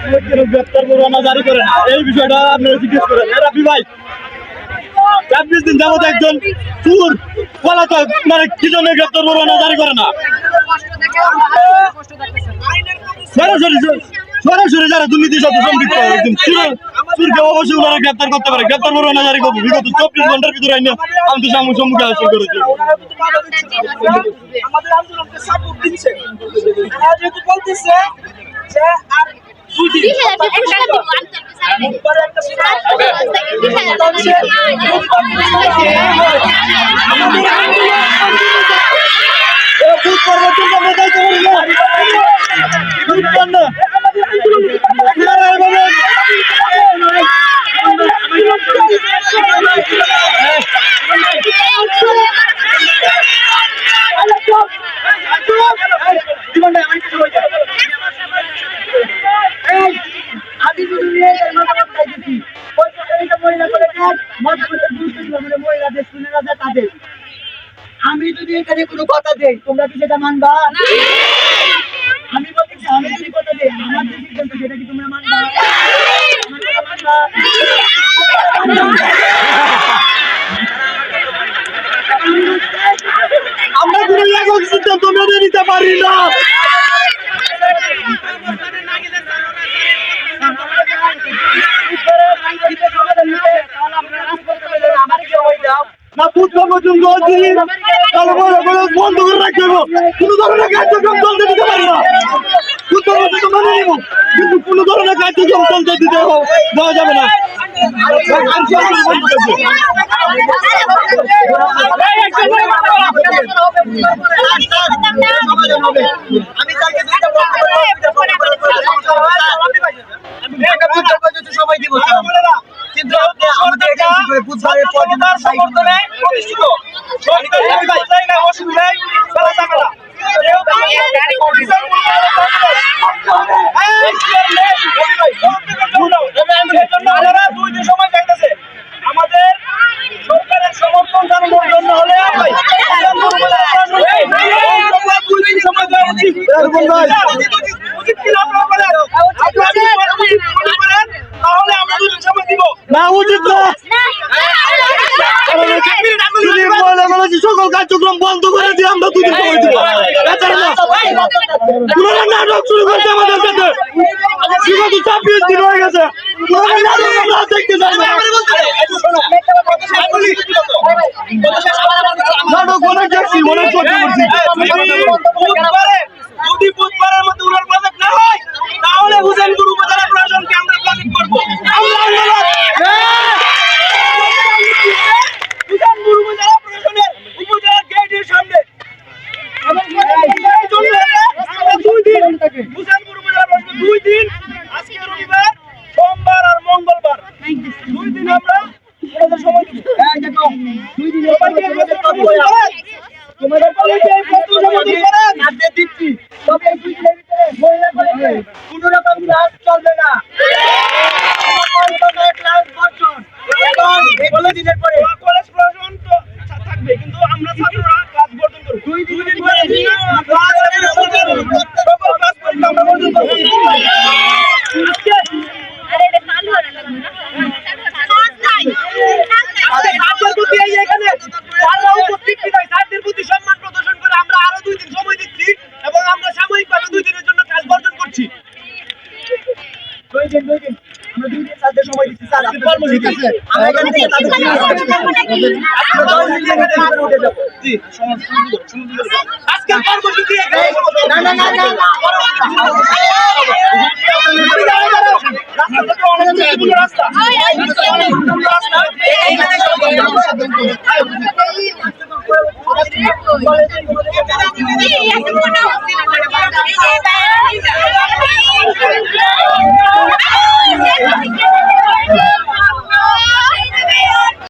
গ্রেপ্তার পরোয়ানা জারি এই বিষয়টা আপনারা জিজ্ঞেস করেন। এরা বিভাই চব্বিশ দিন যাবত একজন চুর পলাতক মানে কি গ্রেপ্তার পরোয়ানা জারি করে না? সরাসরি সরাসরি যারা দুর্নীতির সাথে সম্পৃক্ত একদম চুর- চুরকে অবশ্যই ওনারা গ্রেপ্তার করতে পারে। গ্রেপ্তার পরোয়ানা জারি করব। বিগত চব্বিশ ঘণ্টার ভিতরে আইনে আমি সামনে সম্মুখে হাসিল করেছি। আমাদের আন্দোলনকে সাপোর্ট দিচ্ছে। যেহেতু বলতেছে যে আর দুই দিন বুধবারে একটা যদি এখানে কোনো কথা দেই। তোমরা কি সেটা মানবা? আমি বলতেছি আমি যদি কথা দেই আমার যে সিদ্ধান্ত সেটা কি তোমরা মানবা? আমার কথা মানবা আমরা কোনো একক সিদ্ধান্ত মেনে নিতে পারি না। না ভূত কর্মচুঙ্গ তাহলে বড় বড় বন্ধ করে রাখতে হবে কোনো ধরনের কার্যক্রম চলতে দিতে পারি না ভূত কর্মচুঙ্গ মেনে নিব কিন্তু কোনো চলতে দিতে দেওয়া যাবে না আমি তাকে দুইটা সময় দিব কিন্তু আমাদের বুধবারের পর সমর্থনে প্রতিষ্ঠিত সরকারি জায়গায় অসুবিধায় যাবে না আপনারা দুই দিন সময় চাইতেছে আমাদের সরকারের সমর্থন জানানোর জন্য হলে ভাই দুই দিন সময় দেওয়া উচিত এরকম ভাই উচিত কিনা আপনারা বলেন আপনারা যদি উচিত মনে করেন তাহলে আমরা দুই দিন সময় দিব না উচিত সকল কার্যক্রম বন্ধ করে দিয়ে আমরা দুদিন সময় দিব পুরোনো নাটক শুরু করছে আমাদের সাথে বিগত ছাব্বিশ দিন হয়ে গেছে পুরোনো নাটক আমরা দেখতে চাই উপজেলা গেটের সামনে। আমরা দুই দিন হুসেনপুর উপজেলা প্রশাসন দুই দিন আজকে রবিবার সোমবার আর মঙ্গলবার। দুই দিন আমরা সময় দুই দিন। তোমাদের কলেজে দিচ্ছি? তবে দুই দিনের কোনো রকম ক্লাস চলবে না ক্লাস বর্জন দিনের পরে। কলেজ প্রশাসন তো থাকবে, কিন্তু আমরা ছাত্ররা ক্লাস বর্জন করব দুই দুই দিন পরে ক্লাস সকল ক্লাস পরীক্ষা আমরা বর্জন করব আজকে আমাদের ছাত্রদের প্রতি এই এখানে যারা উপস্থিত নয় তাদের প্রতি সম্মান প্রদর্শন করে আমরা আরও দুই দিন সময় দিচ্ছি এবং আমরা সাময়িকভাবে দুই দিনের জন্য কাজ বর্জন করছি দুই দিন দুই দিন আমরা দুই দিন তাদের সময় দিচ্ছি স্যার আপনি কর্মসূচি আছে আমরা এখান থেকে তাদের জি আজকে কর্মসূচি না না না না রাস্তা রাস্তা